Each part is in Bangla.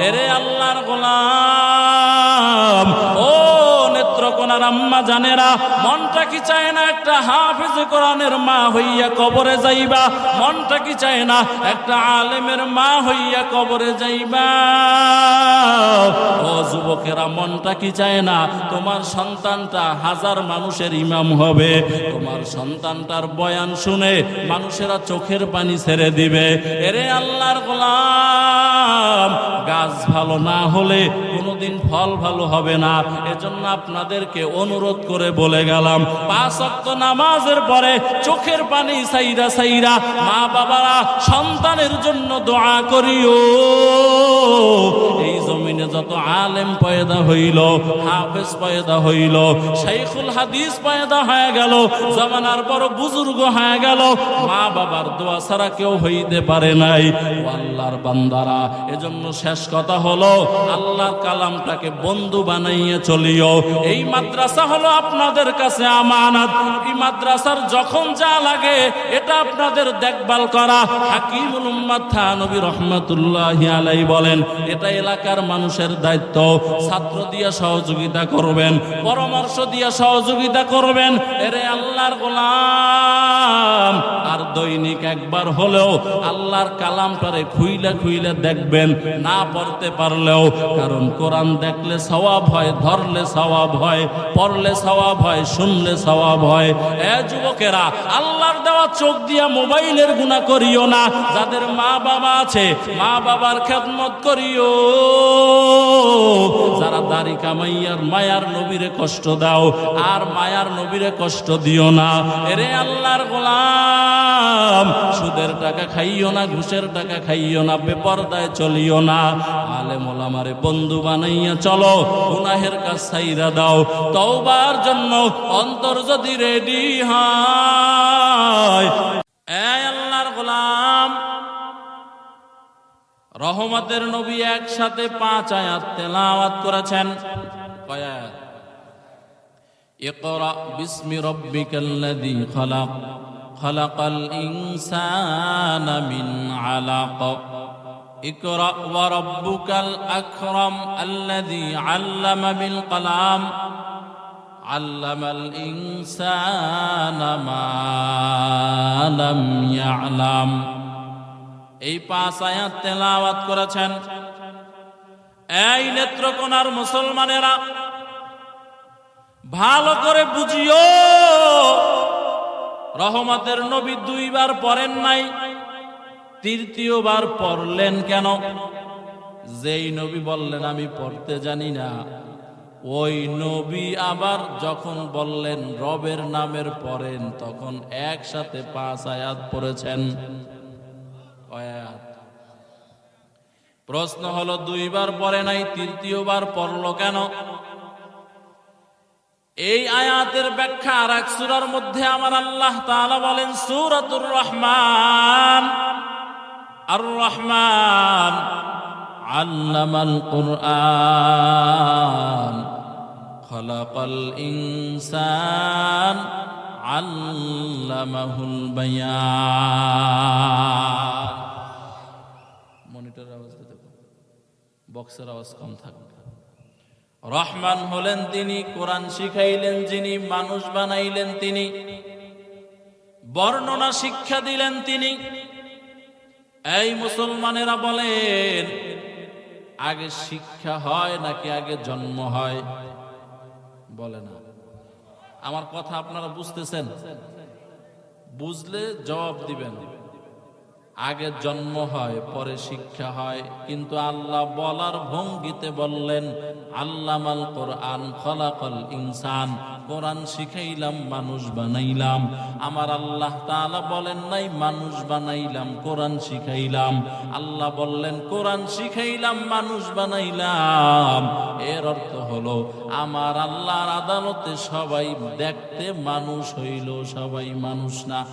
এরে আল্লাহর গোলাম। নেত্রকোনার আম্মা জানেরা, মনটা কি চায় না একটা হাফিজ কোরআনের মা হইয়া কবরে যাইবা? মনটা কি চায় না একটা আলেমের মা হইয়া কবরে যাইবা? ও যুবকেরা, মনটা কি চায় না তোমার সন্তানটা হাজার মানুষের ইমাম হবে? তোমার সন্তানটার বয়ান শুনে মানুষেরা চোখের পানি ছেড়ে দিবে। এরে আল্লাহর গোলাম, গাছ ভালো না হলে কোনোদিন ফল ভালো হবে না। এজন্য আপনাদেরকে অনুরোধ করে বলে গেলাম, পাঁচ অক্ত নামাজের পরে চোখের পানি সাইরা সাইরা মা বাবারা সন্তানের জন্য দোয়া করিও। যত আলেম পয়দা হইল, হাফেজ পয়দা হইল, শাইখুল হাদিস পয়দা হয়ে গেল, জমানার বড় বুজুর্গ হয়ে গেল, মা বাবার দোয়া ছাড়া কেউ হইতে পারে নাই। আল্লাহর বান্দারা, এজন্য শেষ কথা হলো আল্লাহর কালামটাকে বন্ধু বানাইয়ে চলিও। এই মাদ্রাসা হলো আপনাদের কাছে আমানত। এই মাদ্রাসার যখন যা লাগে, এটা আপনাদের দেখভাল করা। হাকিমুল উম্মাদ থানবী রহমাতুল্লাহ আলাই বলেন, এটা এলাকার মানুষের দায়িত্ব। ছাত্র দিয়ে সহযোগিতা করবেন, পরামর্শ দিয়ে সহযোগিতা করবেন, এরে আল্লাহর গোলাম। আর দৈনিক একবার হলেও আল্লাহর কালামটারে খুইলে খুইলে দেখবেন, না পড়তে পারলেও। কারণ কোরআন দেখলে সওয়াব হয়, ধরলে সওয়াব হয়, পড়লে সওয়াব হয়, শুনলে সওয়াব হয়। এ যুবকেরা, আল্লাহর দেওয়া চোখ দিয়া মোবাইলের গুণা করিও না। যাদের মা বাবা আছে মা বাবার খেদমত করিও। যারা দাড়ি কামাইয়ার মায়ার নবীরে কষ্ট দাও, আর মায়ার নবীরে কষ্ট দিও না। এরে আল্লাহর গোলাম, সুদের টাকা খাইও না, ঘুষের টাকা খাইও না, বেপরদায় চলিও না। আলে মোলামারে বন্ধু বানাইয়া চলো, গুনাহের কাজ ছাইরা দাও। তওবার জন্য অন্তর যদি রেডি হয় এই আল্লাহর গোলাম। রহমতের নবী একসাথে পাঁচ আয়াত তেলাওয়াত করেছেন কয় আয়াত اقرأ باسم ربك الذي خلق خلق الإنسان من علق اقرأ وربك الأكرم الذي علم بالقلم علم الإنسان ما لم يعلم এই পাঁচ আয়াত তেলাওয়াত করেছেন। এই নেত্রকোনার মুসলমানেরা, ভালো করে বুঝিও, রহমতের নবী দুইবার পড়েন নাই, তৃতীয়বার পড়লেন কেন? যেই নবী বললেন, আমি পড়তে জানি না। ওই নবী আবার যখন বললেন, রবের নামের পড়েন, তখন একসাথে পাঁচ আয়াত পড়েছেন। আয়াত। প্রশ্ন হলো, দুইবার পড়ে নাই, তৃতীয়বার পড়ল কেন? এই আয়াতের ব্যাখ্যা আর এক সুরার মধ্যে আমার আল্লাহ তাআলা বলেন, সূরাতুর রহমান। আর রহমান আল্লামাল কুরআন। খলাকাল ইনসান আল্লামাহুল বায়ান। বক্সের আওয়াজ কম থাকবে। রহমান হলেন তিনি, কোরআন শিখাইলেন যিনি, মানুষ বানাইলেন তিনি, বর্ণনা শিক্ষা দিলেন তিনি। এই মুসলমানেরা বলেন, আগে শিক্ষা হয় নাকি আগে জন্ম হয়? বলে না। আমার কথা আপনারা বুঝতেছেন? বুঝলে জবাব দিবেন। আগে জন্ম হয়, পরে শিক্ষা হয়। কিন্তু আল্লাহ বলার ভঙ্গিতে বললেন, আল্লামাল কোরআন খলাকল ইনসান। কোরআন শিখাইলাম, মানুষ বানাইলাম। আমার আল্লাহ তাআলা বলেন নাই, মানুষ বানাইলাম, কোরআন শিখাইলাম। আল্লাহ বললেন, কোরআন শিখাইলাম, মানুষ বানাইলাম। এর অর্থ হলো, আমার আল্লাহর আদালতে সবাই দেখতে মানুষ হইল সবাই মানুষ না।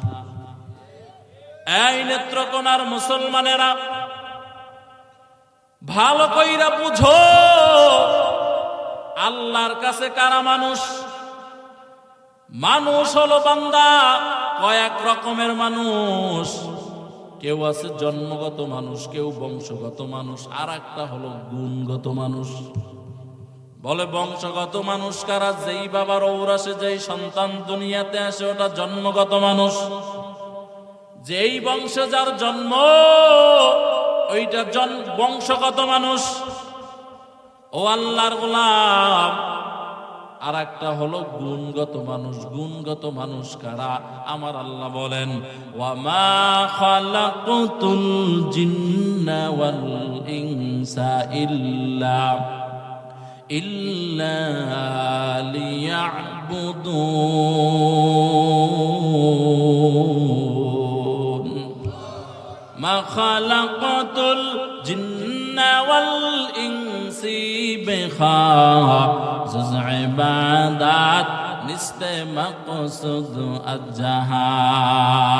এই নেত্রকোনার মুসলমানেরা, ভালো কইরা বুঝো, আল্লাহর কাছে কারা মানুষ? মানুষ হলো বান্দা, কয়েক রকমের মানুষ। কেউ আছে জন্মগত মানুষ, কেউ বংশগত মানুষ আর একটা হলো গুণগত মানুষ। বলে বংশগত মানুষ কারা? যেই বাবার ঔরাসে যেই সন্তান দুনিয়াতে আসে, ওটা জন্মগত মানুষ। যেই বংশে যার জন্ম, ওইটা বংশগত মানুষ। ও আল্লাহর গোলাম। আর একটা হলো গুণগত মানুষ। গুণগত মানুষ কারা? আমার আল্লাহ বলেন, ওয়ামা খালাকুতুল জিন্না ইল্লা ما خلقت الجن والإنس بخاص عبادات نست مقصد الجهاد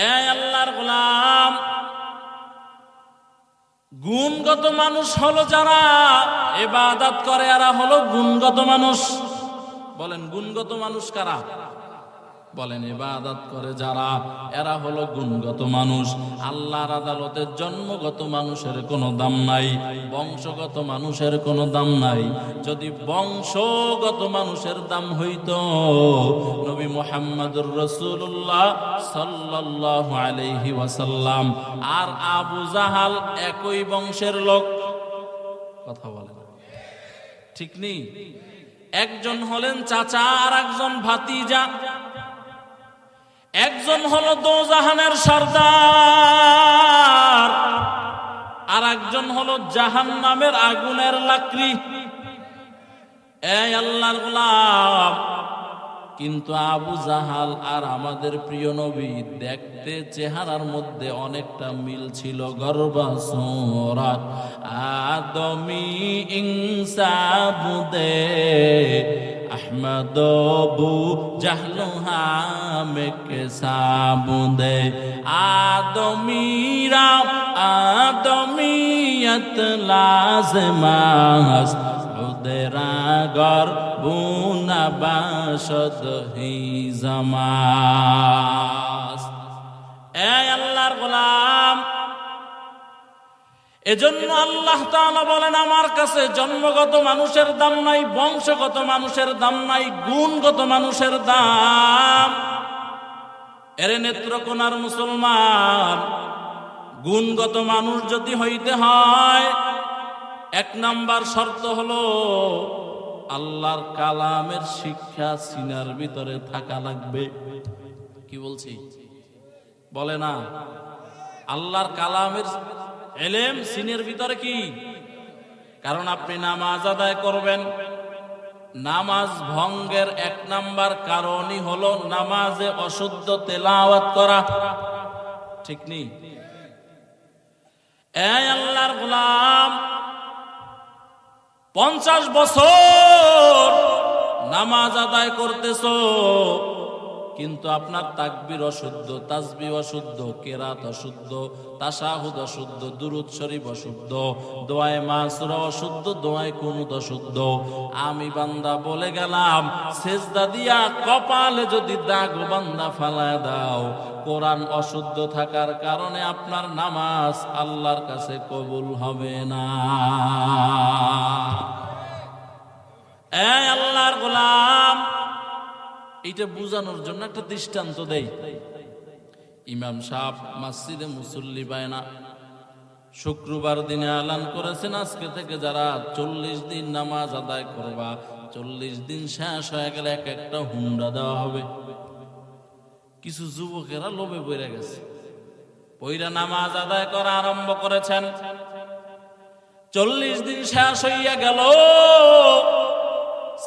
এ আল্লাহর গোলাম গুণগত মানুষ হলো যারা এবাদাত করে এরা হলো গুণগত মানুষ বলেন গুণগত মানুষ কারা বলেন, ইবাদত করে যারা, এরা হলো গুণগত মানুষ। আল্লাহর আদালতের জন্মগত মানুষের কোনো দাম নাই, বংশগত মানুষের কোনো দাম নাই। যদি বংশগত মানুষের দাম হইত, নবী মোহাম্মদুর রসুল্লাহ সাল্লাল্লাহু আলাইহি ওয়াসাল্লাম, আর আবু জাহাল একই বংশের লোক। কথা বলেন। ঠিক নেই? একজন হলেন চাচা আর একজন ভাতিজা। একজন হলো দোজাহানের সর্দার আর একজন হলো জাহান নামের আগুনের লাকড়ি। এই আল্লাহর গোলাম, কিন্তু আবু জাহাল আর আমাদের প্রিয় নবী দেখতে চেহারার মধ্যে অনেকটা মিল ছিল গর্বাসরাত আদমি আহমদ বু জাহলু হামেকে সাবুদে আদমিরা আদমিয়ত লাজমাস উদরাগর বুনাবাসদ হি জামাস। এ আল্লাহর গোলাম এজন্য আল্লাহ তাআলা বলেন, আমার কাছে জন্মগত মানুষের দাম নাই, বংশগত মানুষের দাম নাই, গুণগত মানুষের দাম। এরে নেত্রকোনার মুসলমান, গুণগত মানুষ যদি হইতে হয়, এক নাম্বার শর্ত হলো আল্লাহর কালামের শিক্ষা সিনার ভিতরে থাকা লাগবে। কি বলছি? বলে না, আল্লাহর কালামের এলেম সিনের ভিতরে কি? কারণ আপনি নামাজ আদায় করবেন। নামাজ ভঙ্গের এক নাম্বার কারণই হলো নামাজে অশুদ্ধ তেলাওয়াত করা। ঠিক নেই আল্লাহর গোলাম, পঞ্চাশ বছর নামাজ আদায় করতেছো। কিন্তু আপনার তাকবির অশুদ্ধ তাজবি অশুদ্ধ, কেরাত অশুদ্ধ তাসাহুদ অশুদ্ধ, দুরুদ শরীফ অশুদ্ধ, দোয়ায় মাসুরা অশুদ্ধ, দোয়ায় কুনুদ অশুদ্ধ। আমি বান্দা বলে গেলাম, সেজদা দিয়া কপালে যদি দাগ বান্দা ফালায় দাও, কোরআন অশুদ্ধ থাকার কারণে আপনার নামাজ আল্লাহর কাছে কবুল হবে না। এই আল্লাহর গোলাম এইটা বোঝানোর জন্য একটা দৃষ্টান্ত দেয় ইমাম সাহ মসজিদে মুসল্লি বায়না শুক্রবার দিনে আলান করেছেন, আজকে থেকে যারা চল্লিশ দিন নামাজ আদায় করবা, চল্লিশ দিন শেষ হয়ে গেলে এক একটা হুন্ডা দেওয়া হবে। কিছু যুবকেরা লোভে বইরা গেছে। বইরা নামাজ আদায় করা আরম্ভ করেছেন। চল্লিশ দিন শেষ হইয়া গেল।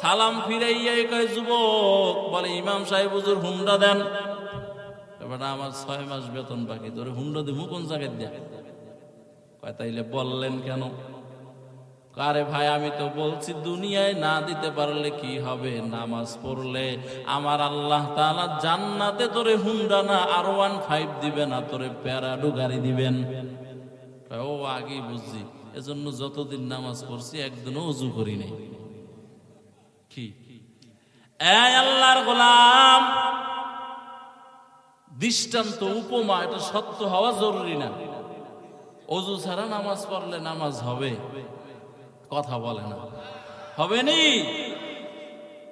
সালাম ফিরাইয়া কয়, যুবক, বলে, ইমাম সাহেব হুজুর হুন্ডা দেন। এবার আমার ছয় মাস বেতন বাকি তোরে হুন্ডা দিব কোন জায়গায় তাইলে বললেন কেন? আরে ভাই, আমি তো বলছি, দুনিয়ায় না দিতে পারলে কি হবে? নামাজ পড়লে আমার আল্লাহ তাআলা জান্নাতে তোরে হুন্ডা না, আর ওয়ান ফাইভ দিবে না, তোরে প্যারাডো গাড়ি দিবেন। ও, আগেই বুঝছি। এজন্য যতদিন নামাজ পড়ছি, একদিনও উজু করি কি আল্লাহর গোলাম, দৃষ্টান্ত উপমা, এটা সত্য হওয়া জরুরি না। অজু ছাড়া নামাজ পড়লে নামাজ হবে। কথা বলে না। হবে নি?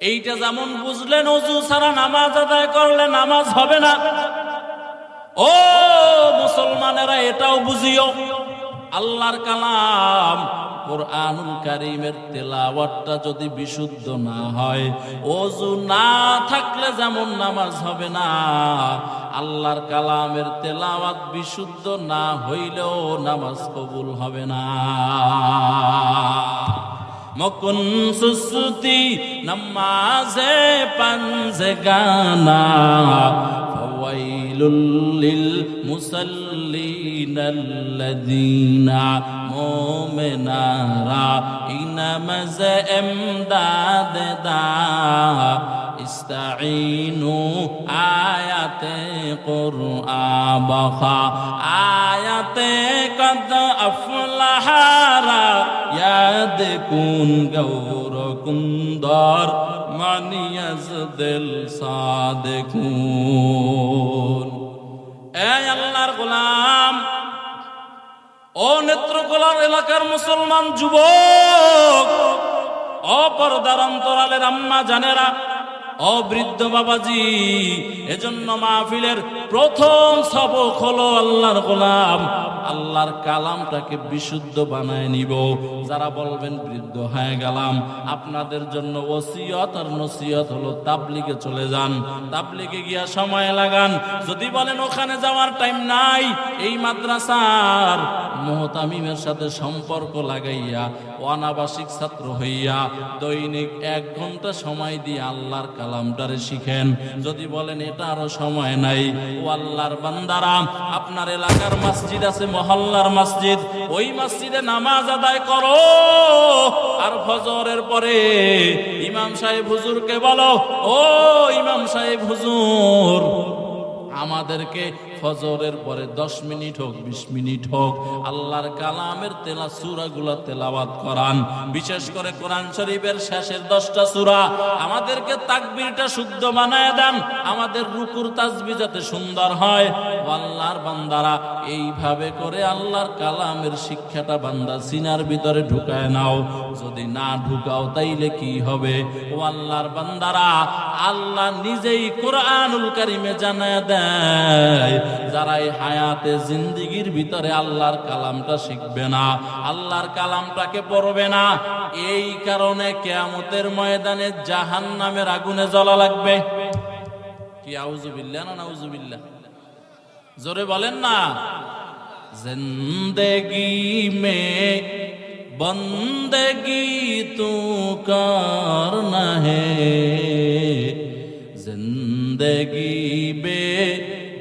এইটা যেমন বুঝলেন, অজু ছাড়া নামাজ আদায় করলে নামাজ হবে না। ও মুসলমানেরা এটাও বুঝিও, আল্লাহর কালাম কোরআনুল কারিমের তেলাওয়াতটা যদি বিশুদ্ধ না হয় অজু না থাকলে যেমন নামাজ হবে না। আল্লাহর কালামের তেলাওয়াত বিশুদ্ধ না হইলেও নামাজ কবুল হবে না। মকুন সুসুতি নমাজে পাঞ্জে গানা, ফাওয়াইলুল লিল মুসাল্লিন। আল্লাযীনা মুমিনারা ইনামাজ এমদাদ দা ইস্তাঈনু আয়াতে কুরআন বখা আয়াতে কদ আফলাহারা ইয়াদ কুন গৌর কুন্দর মানিয়াজ দিল সাদেকুন এই আল্লাহর গোলাম ও নেত্রকোলার এলাকার মুসলমান যুবক, অপরদার অন্তরালের আম্মা জানেরা ও বৃদ্ধ বাবাজি, এজন্য মাহফিলের প্রথম সবক হলো আল্লাহর গোলাম। আল্লাহর কালামটাকে বিশুদ্ধ বানায় নিব। যারা বলবেন, বৃদ্ধ হয়ে গেলাম। আপনাদের জন্য ওসিয়ত আর নসিয়ত হলো তাবলিগে চলে যান। তাবলিগে গিয়া সময় লাগান। যদি বলেন, ওখানে যাওয়ার টাইম নাই, এই মাদ্রাসার মোহতামিমের সাথে সম্পর্ক লাগাইয়া অনাবাসিক ছাত্র হইয়া দৈনিক এক ঘণ্টা সময় দিয়ে আল্লাহর কালামটারে শিখেন। যদি বলেন, এটা আরও সময় নাই। ও আল্লাহর বান্দারা, আপনার এলাকার মসজিদ আছে, মহল্লার মসজিদ। ওই মসজিদে নামাজ আদায় করো। আর ফজরের পরে ইমাম সাহেব হুজুরকে বলো, ও ইমাম সাহেব হুজুর, আমাদেরকে ফজরের পরে দশ মিনিট হোক, বিশ মিনিট হোক, আল্লাহর কালামের তেলা সুরাগুলা তেলাওয়াত করান। বিশেষ করে কোরআন শরীফের শেষের দশটা সুরা। আমাদেরকে তাকবীরটা শুদ্ধ বানায় দেন, আমাদের রুকুর তাজবি যাতে সুন্দর হয়। আল্লাহর বান্দারা, এইভাবে করে আল্লাহর কালামের শিক্ষাটা বান্দা সিনার ভিতরে ঢুকায় নাও। যদি না ঢুকাও, তাইলে কি হবে? ও আল্লাহর বান্দারা, আল্লাহ নিজেই কোরআনুল কারিমে জানায় দেয়। যারা এই হায়াতে জিন্দিগির ভিতরে আল্লাহর কালামটা শিখবে না আল্লাহর কালামটাকে পড়বে না এই কারণে কেয়ামতের ময়দানে জাহান নামের আগুনে জ্বলা লাগবে কি আউজুবিল্লাহ না নাউজুবিল্লাহ জোরে বলেন না जिंदगी में बंदगी तू करना है जिंदगी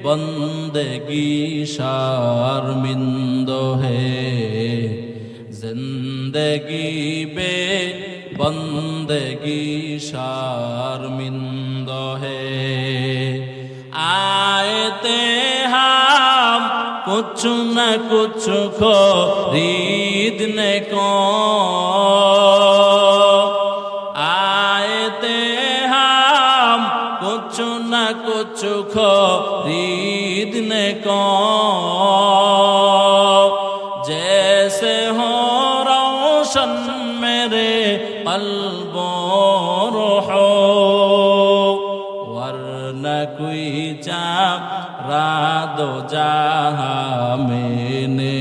বন্দেগি শারমিন্দ হে। জিন্দগি বে বন্দেগি শারমিন্দ হে। আয়তে হাম কুছু না কুছু খো রিদ নে কো। امید نے کو جیسے ہو روشن میرے قلب و روحو ورنہ کوئی چاپ راد و جہاں میں نے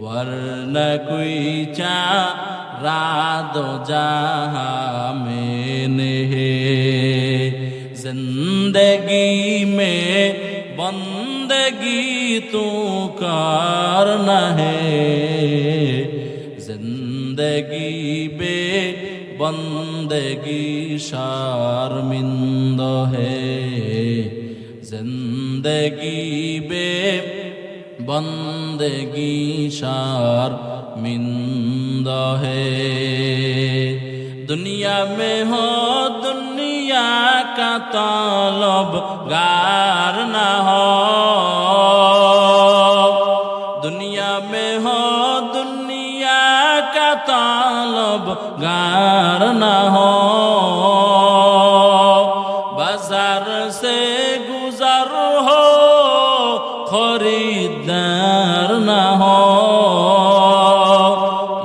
ورنہ کوئی چاپ راد و جہاں میں نے زندگی में बंदगी तू करना है जिंदगी बे बंदगी शर्मिंद है जिंदगी کا طلب گار نہ ہو۔ دنیا میں ہو، دنیا کا طالب گار نہ ہو۔ بازار سے گزر ہو، خریدار نہ ہو۔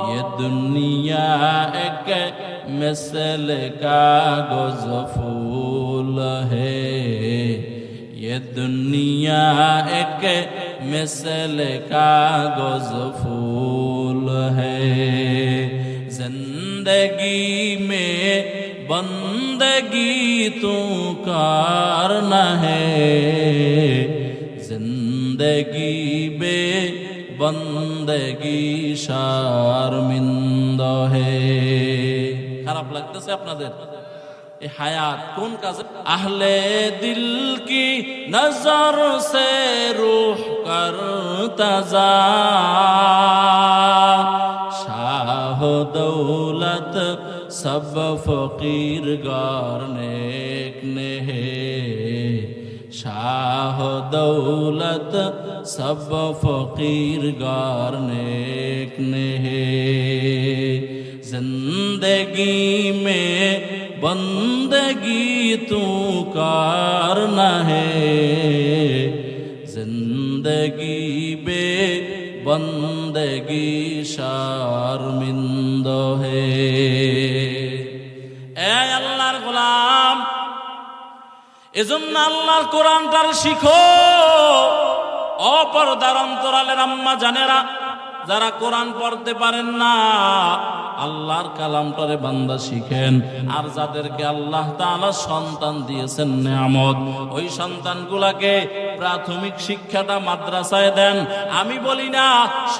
یہ دنیا ایک مثل کا گزر एक मिसल कागज फूल है जिंदगी में बंदगी तू करना है जिंदगी बे বন্দগি শারমিন্দ হে খারাপ লাগতেছে আপনাদের حیات کون کا اہل دل کی نظر سے روح کر تزا شاہ دولت سب فقیر گار نیک نے شاہ دولت سب فقیر گار نیک نے زندگی میں بندگی تو کار نہ ہے زندگی بے بندگی شارمند ہے اے اللہ غلام এজন্য আল্লাহর কোরআনটার শিখো অপরদার অন্তরালের আম্মা জানেরা যারা কোরআন পড়তে পারেন না, আল্লাহর কালামটারে বান্দা শিখেন। আর যাদেরকে আল্লাহ তাআলা সন্তান দিয়েছেন নিয়ামত, ওই সন্তানগুলাকে প্রাথমিক শিক্ষাটা মাদ্রাসায় দেন। আমি বলি না,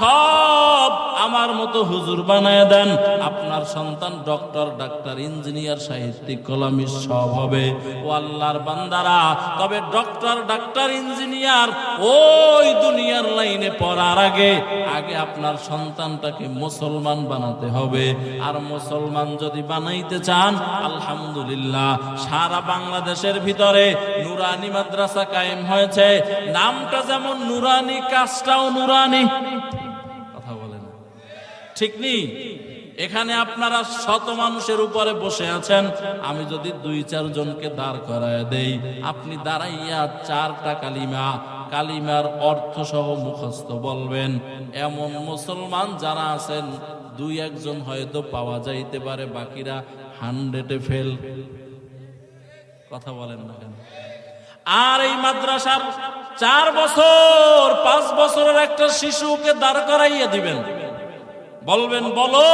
সব আমার মতো হুজুর বানায় দেন। আপনার সন্তান ডক্টর, ডাক্তার, ইঞ্জিনিয়ার, সাহিত্যিক, কলামিস্ট, সব হবে। ও আল্লাহর বান্দারা, তবে ডক্টর, ডাক্তার, ইঞ্জিনিয়ার ওই দুনিয়ার লাইনে পড়ার আগে আগে আপনার সন্তানটাকে মুসলমান বানাতে হবে। আর মুসলমান যদি বানাইতে চান, আলহামদুলিল্লাহ, সারা বাংলাদেশের ভিতরে নুরানি মাদ্রাসা কায়েম হয়েছে। নামটা যেমন নুরানি, কাজটাও নুরানি। কথা বলে না ঠিক নেই এখানে আপনারা শত মানুষের উপরে বসে আছেন। আমি যদি দুই চার জনকে দাঁড় করায় দেই, আপনি দাঁড়াইয়া চারটা কালিমা কালিমার অর্থ সহ মুখস্থ বলবেন। এমন মুসলমান যারা আছেন, দুই একজন হয়তো পাওয়া যাইতে পারে, বাকিরা হান্ড্রেডে ফেল কথা বলেন না কেন? আর এই মাদ্রাসার চার বছর, পাঁচ বছরের একটা শিশুকে দাঁড় করাইয়া দিবেন। বলবেন, বলো,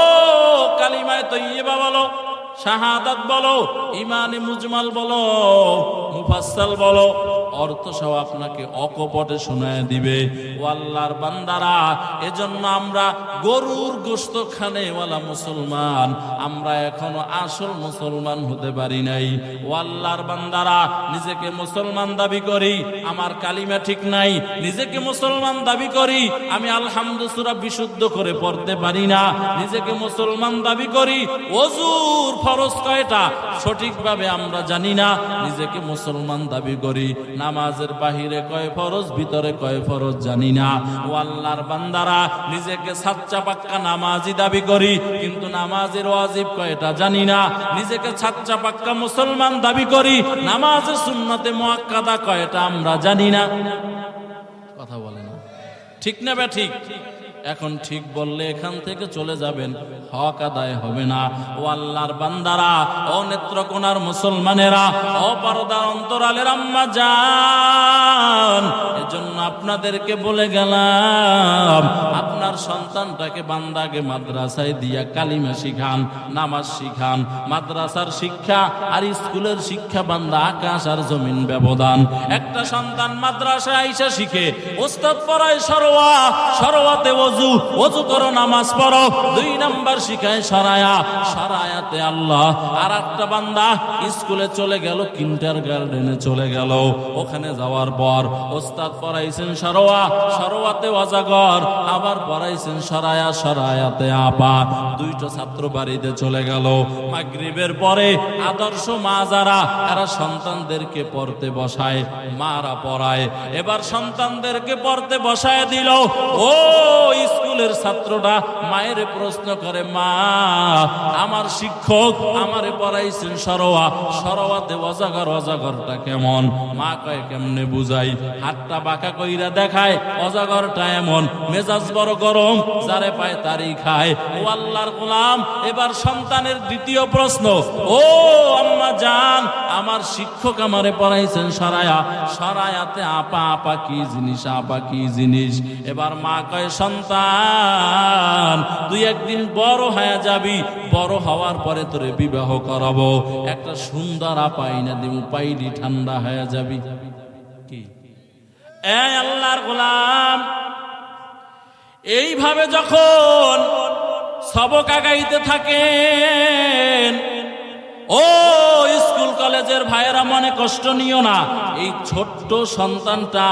কালিমায় তৈবা বলো। শাহাদাত বলো, ইমানে মুজমাল বলো, মুফাসসাল বলো, অর্থ সহ আপনাকে অকপটে শোনায় দিবে। ও আল্লাহর বান্দারা, এজন্য আমরা গরুর গোস্ত খানেওয়ালা মুসলমান, আমরা এখনও আসল মুসলমান হতে পারি নাই। ও আল্লাহর বান্দারা, নিজেকে মুসলমান দাবি করি, আমার কালিমা ঠিক নাই, নিজেকে মুসলমান দাবি করি, আমি আলহামদুসুরা বিশুদ্ধ করে পড়তে পারি না, নিজেকে মুসলমান দাবি করি, অজুর ফরজ কয়টা? সঠিকভাবে আমরা জানি না, নিজেকে মুসলমান দাবি করি। নামাজের বাহিরে কয় ফরজ, ভিতরে কয় ফরজ জানি না। ও আল্লাহর বান্দারা, নিজেকে সাচ্চা পাক্কা নামাজি দাবি করি, কিন্তু নামাজের ওয়াজিব কয়টা জানি না। নিজেকে সাচ্চা পাক্কা মুসলমান দাবি করি, নামাজের সুন্নতে মুআক্কাদা কয়টা আমরা জানি না। কথা বলে না। ঠিক না বে ঠিক? এখন ঠিক বললে এখান থেকে চলে যাবেন। হক আদায় হবে না। ও আল্লাহর বান্দারা, ও নেত্রকোনার মুসলমানেরা, ও পরদার অন্তরালের আম্মা যান এজন্য আপনাদেরকে বলে গেলাম, আপনার সন্তানটাকে বান্দাকে মাদ্রাসায় দিয়া কালিমা শিখান, নামাজ শিখান, মাদ্রাসার শিক্ষা আর স্কুলের শিক্ষা বান্দা আকাশ আর জমিন ব্যবধান। একটা সন্তান মাদ্রাসায় আইসা শিখে, ওস্তাদ পড়ায় সরোয়া, সরোয়াতে অজু অজু করো, নামাজ পড়ো। দুই নাম্বার শিখায় সরায়া। সরায়াতে আল্লাহ আর একটা বান্দা স্কুলে চলে গেল কিন্টার গার্ডেনে চলে গেল। ওখানে যাওয়ার পর ওস্তাদ পড়াইছেন সরোয়া। সরোয়াতে অজাগর আবার পড়াইছেন সরায়া, সরায়াতে আপা। দুইটা ছাত্র বাড়িতে চলে গেল। মাগরিবের পরে আদর্শ মা যারা, এরা সন্তানদেরকে পড়তে বসায়, মারা পড়ায়। এবার সন্তানদেরকে পড়তে বসায় দিল। ও স্কুলের ছাত্রটা মায়ের প্রশ্ন করে, মা, আমার শিক্ষক আমারে পড়াইছেন সরোয়া। সরোয়াতে অজাগর, অজাগরটা কেমন? মা কয়, কেমনে বুঝাই? হাতটা বাঁকা কইরা দেখায়, অজাগরটা এমন। মেজাজ বড় গরম, যারে পায় তারই খায়। ও আল্লাহর গোলাম, এবার সন্তানের দ্বিতীয় প্রশ্ন, ও আম্মা জান, আমার শিক্ষক আমারে পড়াইছেন সরায়া। সরায়াতে আপা আপা কি জিনিস, আপা কি জিনিস? এবার মা কয়, সন্তান তুই একদিন বড় হয়ে যাবি, বড় হওয়ার পরে তোরে বিবাহ করাবো। একটা সুন্দর আপা না দিমু, পাইলি ঠান্ডা হয়ে যাবি। আল্লাহর গোলাম, এইভাবে যখন সবক আগাইতে থাকেন, ও কলেজের ভাইয়েরা মনে কষ্ট নিও না। এই ছোট্ট সন্তানটা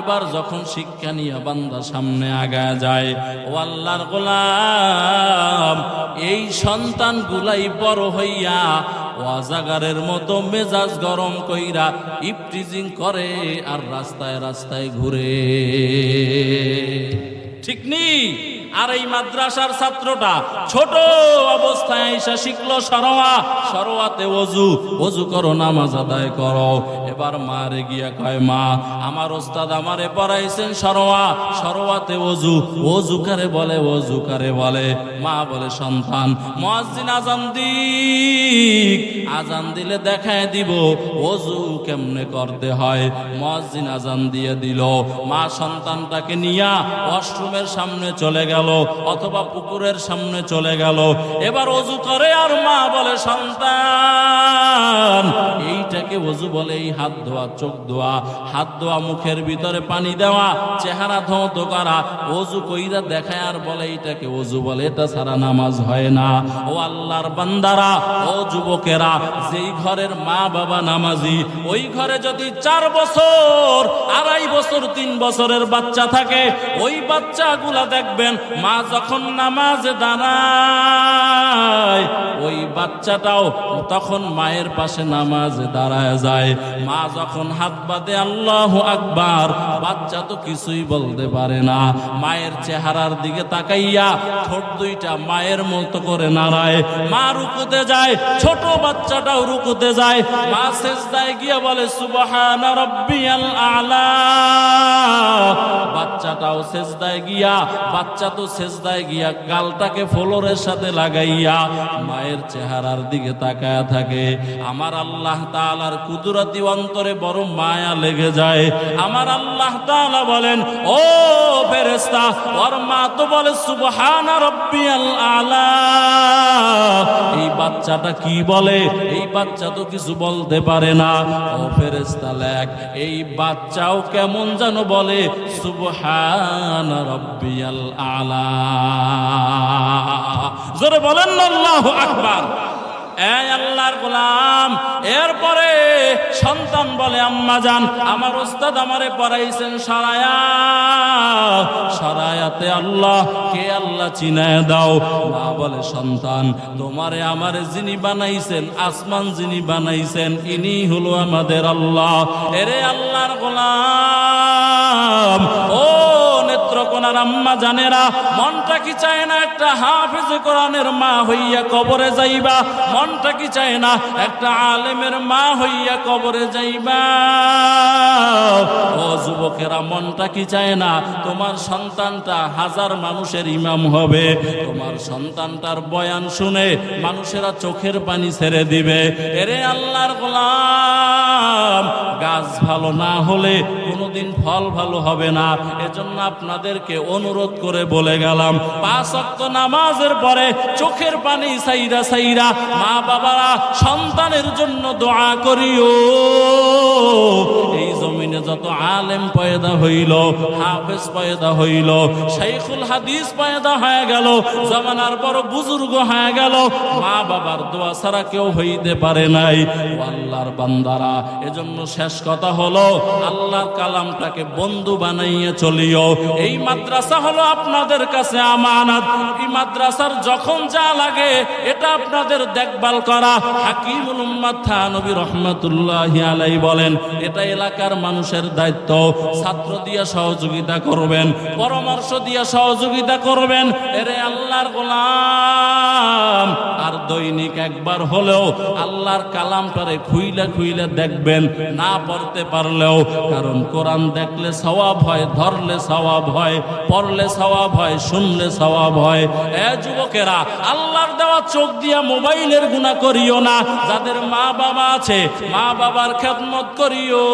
এবার যখন শিক্ষা নিয়ে বান্দা সামনে আগায় যায়, ও আল্লাহর গোলাম, এই সন্তানগুলাই বড় হইয়া ওয়াজাগারের মতো মেজাজ গরম কইরা ইপটিজিং করে আর রাস্তায় রাস্তায় ঘুরে। ঠিক নেই। আর এই মাদ্রাসার ছাত্রটা ছোট অবস্থায় আইসা শিখলো সরোয়া। সরোয়াতে অজু অজু করো, নামাজ আদায় করো। এবার মারে গিয়া কয়, মা, আমার ওস্তাদ আমারে পড়াইছেন সরোয়া। সরোয়াতে অজু অজু কারে বলে অজু কারে বলে? মা বলে, সন্তান, মুয়াজ্জিন আজান দিক। আজান দিলে দেখায় দিব অজু কেমনে করতে হয়। মুয়াজ্জিন আজান দিয়ে দিল। মা সন্তানটাকে নিয়া ওয়াশরুমের সামনে চলে গেল অথবা পুকুরের সামনে চলে গেল। এবার অজু করে আর মা বলে, সন্তান, এইটাকে অজু বলে এই হাত ধোয়া, চোখ ধোয়া। হাত ধোয়া, মুখের ভিতরে পানি দেওয়া, চেহারা ধৌত করা। অজু কইরা দেখায় আর বলে, এইটাকে অজু বলে, এটা ছাড়া নামাজ হয় না। ও আল্লাহর বান্দারা, ও যুবকেরা, যেই ঘরের মা বাবা নামাজি, ওই ঘরে যদি চার বছর, আড়াই বছর, তিন বছরের বাচ্চা থাকে, ওই বাচ্চাগুলা দেখবেন, মা যখন নামাজে দাঁড়ায়, ওই বাচ্চাটাও তখন মায়ের পাশে নামাজে দাঁড়ায় যায়। মা যখন হাত বাঁধে, আল্লাহ আকবার বাচ্চা তো কিছুই বলতে পারে না। মায়ের চেহারার দিকে তাকাইয়া ঠোঁট দুইটা মায়ের মতো করে নাড়ায়। মা রুকুতে যায়, ছোট বাচ্চাটাও রুকুতে যায়। মা সেজদায় গিয়ে বলে, সুবহান রাব্বিয়াল আলা বাচ্চাটাও সেজদায় গিয়া বাচ্চা তো সেজদায় গিয়া, গালটাকে ফ্লোরের সাথে লাগাইয়া মায়ের চেহারার দিকে তাকায়া থাকে। আমার আল্লাহ তাআলার কুদরতি অন্তরে বড় মায়া লেগে যায়। আমার আল্লাহ তাআলা বলেন, ও ফেরেশতা, ওর মা তো বলে, সুবহান এই বাচ্চাটা কি বলে? এই বাচ্চা তো কিছু বলতে পারে না। ও ফেরেশতা, লেখ, এই বাচ্চাও কেমন যেন বলে, সুবহান রাব্বিয়াল আলা। জোরে বলেন আল্লাহু আকবার। গোলাম, এরপরে সন্তান বলে, আম্মা যান, আমার ওস্তাদ আমারে পড়াইছেন সারায়া। সারায়াতে আল্লাহ, কে আল্লাহ চিনায় দাও? মা বলে, সন্তান, তোমারে আমারে যিনি বানাইছেন, আসমান যিনি বানাইছেন, ইনি হলো আমাদের আল্লাহ। এরে আল্লাহর গোলাম, ও নেত্রকোনার আম্মা জানেরা, মনটা কি চায় না একটা হাফেজ কোরআনের মা হইয়া কবরে যাইবা? মনটা কি চায় না একটা আলেমের মা হইয়া কবরে যাইবা? ও যুবকেরা, মনটা কি চায় না তোমার সন্তানটা হাজার মানুষের ইমাম হবে? তোমার সন্তানটার বয়ান শুনে মানুষেরা চোখের পানি ছেড়ে দিবে। এরে আল্লাহর গোলাম, গাছ ভালো না হলে কোনোদিন ফল ভালো হবে না। এজন্য আপনাদেরকে অনুরোধ করে বলে গেলাম, পাঁচ অক্ত নামাজের পরে চোখের পানি সাইরা সাইরা মা বাবারা সন্তানের জন্য দোয়া করিও। যত আলেম পয়দা হইল, হাফেজ পয়দা হইল, শাইখুল হাদিস পয়দা হয়ে গেল, জমানার বড় বুজুর্গ হয়ে গেল, মা বাবার দোয়া ছাড়া কেউ হইতে পারে নাই। আল্লাহর বান্দারা, এজন্য শেষ কথা হলো, আল্লাহর কালামটাকে বন্ধু বানাইয়ে চলিও। এই মাদ্রাসা হলো আপনাদের কাছে আমানত। এই মাদ্রাসার যখন যা লাগে, এটা আপনাদের দেখভাল করা। হাকিমুল উম্মাদ থানবী রহমাতুল্লাহ আলাই বলেন, এটা এলাকার মানুষের দায়িত্ব। ছাত্র দিয়ে সহযোগিতা করবেন পরামর্শ দিয়ে সহযোগিতা করবেন। এরে আল্লাহর গোলাম। আর দৈনিক একবার হলেও আল্লাহর কালামটারে খুইলে খুইলে দেখবেন, না পড়তে পারলেও। কারণ কোরআন দেখলে সওয়াব হয়, ধরলে সওয়াব হয়, পড়লে সওয়াব হয়, শুনলে সওয়াব হয়। এ যুবকেরা, আল্লাহর দেওয়া চোখ দিয়া মোবাইলের গুণা করিও না, যাদের মা বাবা আছে, মা বাবার খেদমত করিও।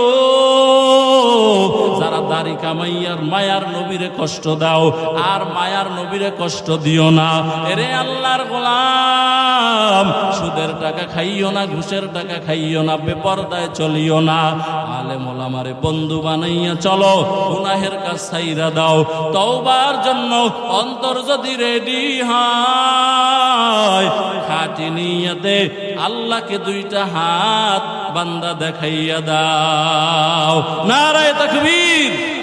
যারা দাড়ি কামাইয়ার মায়ার নবীরে কষ্ট দাও, আর মায়ার নবীরে কষ্ট দিও না। এরে আল্লাহর গোলাম। সুদের টাকা খাইও না, ঘুষের টাকা খাইও না, বেপরদায় চলিও না। আলে মোলামারে বন্ধু বানাইয়া চলো, গুনাহের কাজ ছাইরা দাও। তওবার জন্য অন্তর যদি রেডি হয়, খাটি নিয়াতে আল্লাহকে দুইটা হাত বান্দা দেখাইয়া দাও। নারায় তাকবীর।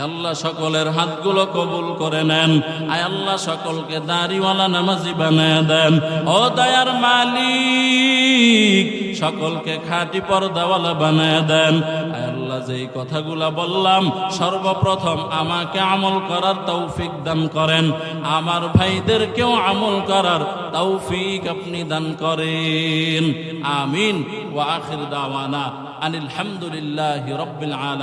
আয় আল্লাহ সকলের হাতগুলো কবুল করে নেন। আয় আল্লাহ সকলকে দাড়িওয়ালা নামাজি বানায় দেন। ও দয়ার মালিক, সকলকে খাঁটি পর্দাওয়ালা বানায় দেন। আয় আল্লাহ যেই কথাগুলা বললাম, সর্বপ্রথম আমাকে আমল করার তৌফিক দান করেন। আমার ভাইদেরকেও আমল করার তৌফিক আপনি দান করেন। আমিন। ওয়া আখির দাওয়ানা। আনিল হামদুলিল্লাহি রাব্বিল আলামিন।